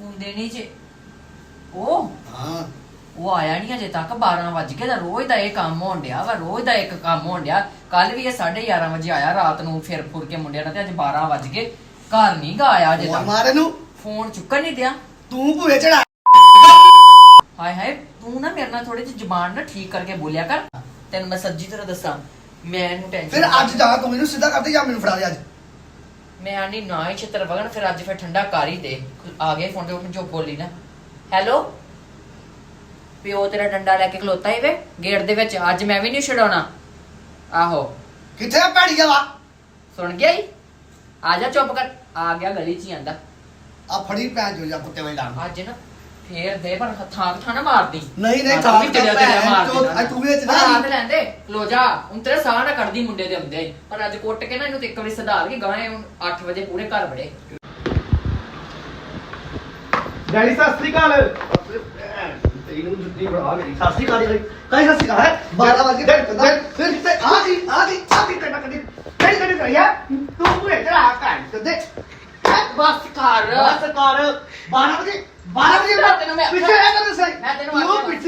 ਹੁੰਦੇ ਨਹੀਂ ਜੇ। ਉਹ? ਹਾਂ। ਉਹ ਆਇਆ ਨਹੀਂ ਅਜੇ ਤੱਕ 12 ਵਜ ਗਏ ਦਾ ਰੋਜ਼ ਦਾ ਇਹ ਕੰਮ ਹੋਣ ਡਿਆ ਵਾ ਰੋਜ਼ ਦਾ ਇੱਕ ਕੰਮ ਹੋਣ ਡਿਆ। ਕੱਲ ਵੀ ਇਹ 11:30 ਵਜੇ ਆਇਆ ਰਾਤ ਨੂੰ ਫਿਰ ਫੁਰ ਕੇ ਮੁੰਡਿਆਂ ਨਾਲ ਤੇ ਅੱਜ 12 ਵਜ ਗਏ। ਘਰ ਨਹੀਂ ਗਾ ਆਇਆ ਅਜੇ ਤੱਕ। ਮਾਰੇ ਨੂੰ ਫੋਨ ਚੁੱਕਣ ਨਹੀਂ ਦਿਆ। ਤੂੰ ਭੂਏ ਚੜਾ। ਹਾਏ ਹਾਏ ਤੂੰ ਨਾ ਮੇਰੇ ਨਾਲ ਥੋੜੀ ਜਿਹੀ ਜ਼ੁਬਾਨ ਨਾ ਠੀਕ ਕਰਕੇ ਬੋਲਿਆ ਕਰ। ਤੈਨੂੰ ਮੈਂ ਸੱਚੀ ਤਰ੍ਹਾਂ ਦੱਸਾਂ ਮੈਨੂੰ ਟੈਨਸ਼ਨ ਫਿਰ ਅੱਜ ਜਾ ਤੂੰ ਮੈਨੂੰ ਸਿੱਧਾ ਕਰਦੇ ਜਾਂ ਮੈਨੂੰ ਫੜਾ ਦੇ ਅੱਜ। ਮੈਂ ਆਨੀ ਨਾ ਹੀ ਛਿੱਤਰ ਵਗਣ ਫਿਰ ਅੱਜ ਫਿਰ ਠੰਡਾ ਕਰ ਹੀ ਦੇ। ਆ ਗਏ ਫੋਨ ਤੇ ਉਹ ਜੋ ਬੋਲੀ ਨਾ। ਹੈਲੋ ਪਿਓ ਤੇਰਾ ਡੰਡਾ ਲੈ ਕੇ ਖਲੋਤਾ ਹੀ ਵੇ ਗੇਟ ਦੇ ਵਿੱਚ। ਅੱਜ ਮੈਂ ਵੀ ਨਹੀਂ ਛਡਾਉਣਾ। ਆਹੋ। ਕਿੱਥੇ ਭੈੜੀ ਵਾ ਸੁਣ ਗਿਆ ਹੀ ਆ ਜਾ ਚੁੱਪ ਕਰ। ਆ ਗਿਆ ਗਲੀ 'ਚ ਹੀ ਆਂਦਾ। ਆ ਫੜੀ ਭੈਣ ਜੋ ਜਾਂ ਕੁੱਤੇ ਵਾਲੀ ਲਾਣ ਅੱਜ ਨਾ ਫੇਰ ਦੇ ਪਰ ਹੱਥਾਂ ਹੱਥਾਂ ਨਾ ਮਾਰਦੀ। ਨਹੀਂ ਨਹੀਂ ਤਾਂ ਵੀ ਤੇਰੇ ਤੂੰ ਵੀ ਵਿੱਚ ਨਾ ਲੈਂਦੇ ਖਲੋ ਜਾ ਹੁਣ ਤੇਰੇ ਸਾਹ ਨਾ ਕੱਢਦੀ ਮੁੰਡੇ ਦੇ ਹੁੰਦੇ। ਪਰ ਅੱਜ ਕੁੱਟ ਕੇ ਨਾ ਇਹਨੂੰ ਤੇ ਇੱਕ ਵਾਰੀ ਸਧਾਰ ਕੇ ਗਾਏ 8 ਵਜੇ ਪੂਰੇ ਘਰ ਬੜੇ ਡੈਡੀ ਸਤਿ ਸ੍ਰੀ ਅਕਾਲ। ਤੈਨੂੰ ਜੁੱਤੀ ਬਣਾ ਮੇਰੀ ਸਤਿ ਸ਼੍ਰੀ ਅਕਾਲ ਜੀ। ਕਈ ਸਤਿ ਸ਼੍ਰੀ ਅਕਾਲ ਹੈ? 12 ਵਜੇ ਡੈ- ਫਿਰ ਫਿਰ ਤੇ ਆ ਗਈ ਆ ਗਈ ਆ ਗਈ ਕੱਟਾ ਕੱਟੀ ਕਿਹੜੀ ਕਿਹੜੀ ਕਰਿਆ ਤੂੰ ਭੂਏ ਚੜਾ ਕਰ ਤੇ ਦੇ ਬਸ ਕਰ। ਬਸ ਕਰ। 12 ਵਜੇ 12 ਵਜੇ ਤੈਨੂੰ ਮੈਂ- ਪਿੱਛੇ ਆ ਕਰ ਸਹੀ। ਮੈਂ ਤੈਨੂੰ ਤੂੰ ਪਿੱਛੇ ਆ